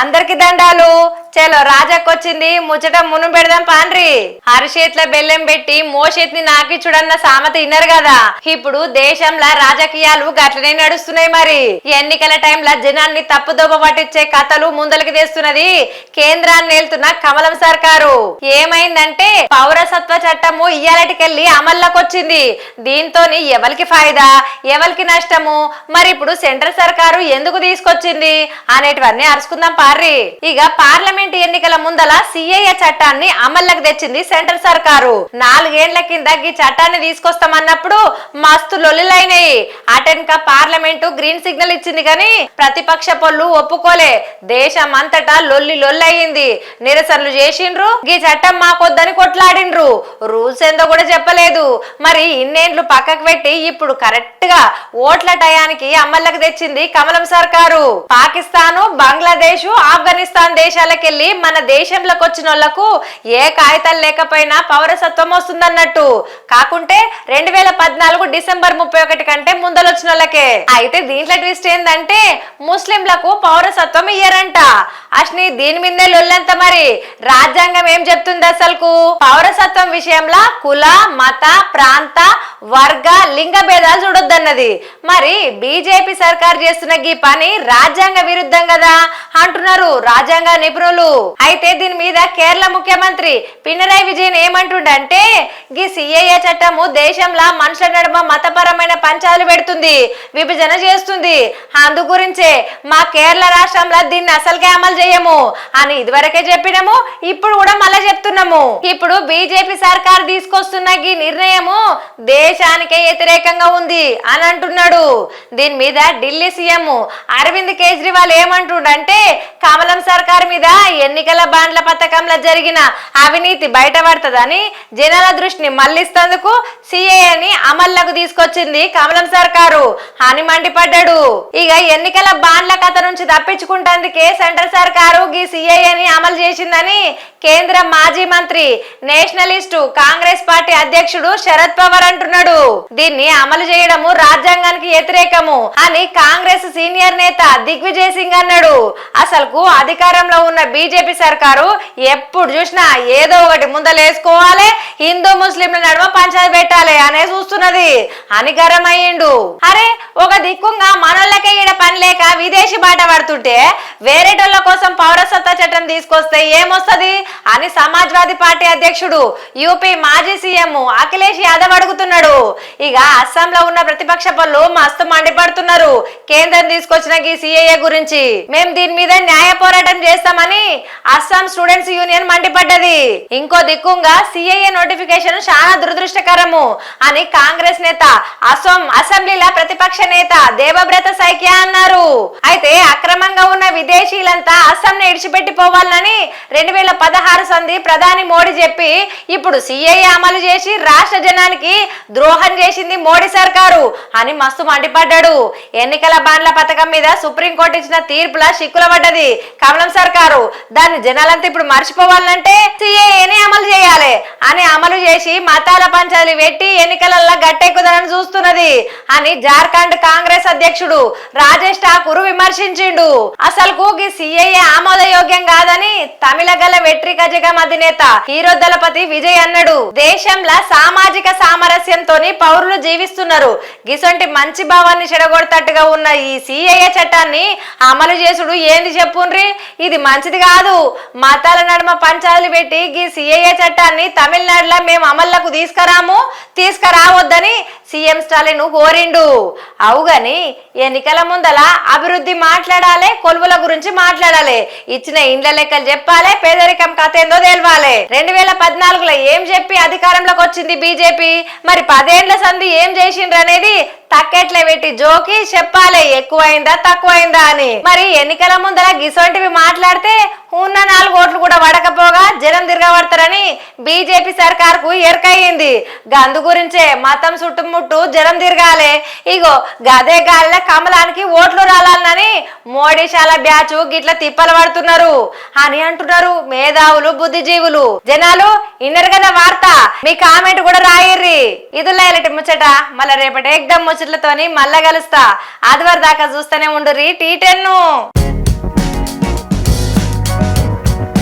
అందరికి దండాలు. చలో రాజాకొచ్చింది. ముచ్చట మును పెడదాం పాండ్రి. అరిచేట్ల బెల్లం పెట్టి మోషేత్ని నాకి చూడన్న సామెత ఇన్నారు కదా. ఇప్పుడు దేశంలో రాజకీయాలు గట్లనే నడుస్తున్నాయి మరి. ఎన్నికల టైంలో జనాన్ని తప్పుదోవ పట్టించే కథలు ముందలకి తెస్తున్నది కేంద్రాన్ని వెళ్తున్న కమలం సర్కారు. ఏమైందంటే పౌరసత్వ చట్టము ఇయ్యాలటికెళ్ళి అమల్లోకి వచ్చింది దీంతో ఎవరికి ఫాయిదా? ఎవరికి నష్టము? మరి ఇప్పుడు సెంట్రల్ సర్కారు ఎందుకు తీసుకొచ్చింది? అనేటివన్నీ అరుచుకుందాం పార్రి ఇక పార్లమెంట్ ఎన్నికల ముందల సిఏఏ చట్టాన్ని అమల్లోకి తెచ్చింది సెంట్రల్ సర్కారు. నాలుగేండ్ల కింద ఈ చట్టాన్ని తీసుకొస్తామన్నప్పుడు మస్తు లొల్లిలైనాయి. అటెన్క పార్లమెంటు గ్రీన్ సిగ్నల్ ఇచ్చింది కానీ ప్రతిపక్ష పొల్లు ఒప్పుకోలే. దేశం అంతటా లొల్లి లొల్లయింది. నిరసనలు చేసిండ్రు. ఈ చట్టం మాకొద్దని కొట్లాడిండ్రు. రూల్స్ ఏందో కూడా చెప్పలేదు. మరి ఇన్నేండ్లు పక్కకు పెట్టి ఇప్పుడు కరెక్ట్గా ఓట్ల టయానికి అమల్లోకి తెచ్చింది కమలం సర్కారు. పాకిస్తాను బంగ్లాదేశ్ ఆఫ్ఘనిస్తాన్ దేశాలకి దేశాలకెళ్ళి మన దేశంలోకి వచ్చిన వాళ్ళకు ఏ కాగితాలు లేకపోయినా పౌరసత్వం వస్తుందన్నట్టు. కాకుంటే రెండు వేల పద్నాలుగు డిసెంబర్ ముప్పై ఒకటి కంటే ముందలొచ్చిన వాళ్ళకే అయితే దీంట్లో ట్విస్ట్ ఏంటంటే ముస్లింలకు పౌరసత్వం ఇయ్యరంట. అశ్ని దీని మీదే లొల్లంత మరి. రాజ్యాంగం ఏం చెప్తుంది అసలుకు? పౌరసత్వం విషయంలో కుల మత ప్రాంత వర్గ లింగ భేదాలు చూడొద్దన్నది. మరి బీజేపీ సర్కార్ చేస్తున్న ఈ పని రాజ్యాంగ విరుద్ధం కదా? అంటున్నారు రాజ్యాంగ నిపుణులు. అయితే దీని మీద కేరళ ముఖ్యమంత్రి పినరాయి విజయన్ ఏమంటుండంటే గీ సిఏఏ చట్టము దేశంలో మనుషుల నడుమ మతపరమైన పంచాలు పెడుతుంది విభజన చేస్తుంది. అందు గురించే మా కేరళ రాష్ట్రంలో దీన్ని అసలుకే అమలు చేయము అని ఇదివరకే చెప్పినాము ఇప్పుడు కూడా మళ్ళా చెప్తున్నాము. ఇప్పుడు బీజేపీ సర్కార్ తీసుకొస్తున్న ఈ నిర్ణయము దేశానికే వ్యతిరేకంగా ఉంది అని అంటున్నాడు. దీని మీద ఢిల్లీ సీఎం అరవింద్ కేజ్రీవాల్ ఏమంటుండంటే కమలం సర్కార్ మీద ఎన్నికల బాండ్ల పథకంలో జరిగిన అవినీతి బయటపడుతుందని జనాల దృష్టిని మళ్ళిస్తందుకు సిఏని అమల్లోకి తీసుకొచ్చింది కమలం సర్కారు అని మండిపడ్డాడు. ఇక ఎన్నికల బాండ్ల కథ నుంచి తప్పించుకుంటందుకే సెంట్రల్ సర్కారు ఈ సిఏని అమలు చేసిందని కేంద్ర మాజీ మంత్రి నేషనలిస్టు కాంగ్రెస్ పార్టీ అధ్యక్షుడు శరద్ పవార్ అంటున్నాడు. దీన్ని అమలు చేయడము రాజ్యాంగానికి వ్యతిరేకము అని కాంగ్రెస్ సీనియర్ నేత దిగ్విజయ్ సింగ్ అన్నాడు. అసలుకు అధికారంలో ఉన్న బీజేపీ సర్కారు ఎప్పుడు చూసినా ఏదో ఒకటి ముందలేసుకోవాలి. హిందూ ముస్లింల నడుమ పంచాయతీ పెట్టాలి అనే చూస్తున్నది. అని గరమయ్యిండు అరే ఒక దిక్కుంగా మనోళ్ళకే ఈడ పని లేక విదేశీ బాట పడుతుంటే వేరేటోళ్ళ కోసం పౌరసత్వ చట్టం తీసుకొస్తే ఏమొస్తది? అని సమాజ్వాదీ పార్టీ అధ్యక్షుడు యూపీ మాజీ సీఎం అఖిలేష్ యాదవ్ అడుగుతున్నాడు. ఇక అస్సాంలో ఉన్న ప్రతిపక్ష పనులు మస్తు మండిపడుతున్నారు. కేంద్రం తీసుకొచ్చిన ఈ సిఏఏ గురించి. మేము దీని మీద న్యాయ పోరాటం చేస్తామని అస్సాం స్టూడెంట్స్ యూనియన్ మండిపడ్డది. ఇంకో దిక్కుంగా సిఐఏ నోటిఫికేషన్ చాలా దురదృష్టకరము అని కాంగ్రెస్ నేత అసోం అసెంబ్లీల ప్రతిపక్ష నేత దేవబ్రత సైకియా అన్నారు. అయితే అక్రమంగా ఉన్న విదేశీయులంతా అస్సాం ఇడిచిపెట్టి పోవాలని రెండు వేల పదహారు సంధి ప్రధాని మోడీ చెప్పి ఇప్పుడు సిఐఏ అమలు చేసి రాష్ట్ర జనానికి ద్రోహం చేసింది మోడీ సర్కారు అని మస్తు మండిపడ్డాడు. ఎన్నికల బాండ్ల పథకం మీద సుప్రీంకోర్టు ఇచ్చిన తీర్పుల సిక్కుల పడ్డది కమలం సర్కారు. దాన్ని జనాలంతా ఇప్పుడు మర్చిపోవాలంటే సిఏఏని అమలు చేయాలి. అని అమలు చేసి మతాల పంచాలి పెట్టి ఎన్నికలలో గట్టెక్కుదనని చూస్తున్నది. అని జార్ఖండ్ కాంగ్రెస్ అధ్యక్షుడు రాజేష్ ఠాకూర్ విమర్శించిండు. అసలు ఈ సిఐఏ ఆమోదయోగ్యం కాదని తమిళగల వెట్రిక జగం అధినేత హీరో దళపతి విజయ్ అన్నాడు. దేశంలో సామాజిక సామరస్యంతోని పౌరులు జీవిస్తున్నారు. గిసొంటి మంచి భావాన్ని చెడగొడతట్టుగా ఉన్న ఈ సిఐఏ చట్టాన్ని అమలు చేసుడు ఏంది చెప్పుండ్రి? ఇది మంచిది కాదు. మతాల నడుమ పంచాలు పెట్టి ఈ సిఏఏ చట్టాన్ని తమిళనాడులో మేము అమల్లకు తీసుకురాము తీసుకురావద్దని సీఎం స్టాలిన్ కోరిండు. అవుగాని ఎన్నికల ముందల అభివృద్ధి మాట్లాడాలి కొలువుల గురించి మాట్లాడాలి. ఇచ్చిన ఇండ్ల లెక్కలు చెప్పాలి పేదరికం కథ ఏందో తెలవాలి. రెండు వేల పద్నాలుగులో ఏం చెప్పి అధికారంలోకి వచ్చింది బీజేపీ? మరి పదేండ్ల సంధి ఏం చేసిండ్రు అనేది తక్కెట్లే పెట్టి జోకి చెప్పాలి ఎక్కువైందా తక్కువైందా అని. మరి ఎన్నికల ముందర గిసొంటివి మాట్లాడితే ఉన్న నాలుగు ఓట్లు కూడా వడకపోగా జనం తిరగబడతారని బీజేపీ సర్కార్కు ఎరకయ్యింది. గందు గురించే మతం చుట్టుముట్టు జనం తిరగాలి. ఇగో గదే గాలిలో కమలానికి ఓట్లు రాలని మోడీశాల బ్యాచ్ గిట్ల తిప్పలు పడుతున్నారు. అని అంటున్నారు మేధావులు బుద్ధిజీవులు. జనాలు ఇన్నరు కదా వార్త. మీ కామెంట్ కూడా రాయిర్రి. ఇదిలా ఇలాంటి ముచ్చట. మళ్ళీ రేపటి ఎగ్దమ్ ముచ్చట్లతోని మళ్ళా కలుస్తా. ఆదివారం దాకా చూస్తూనే రీ టీ టెన్ను.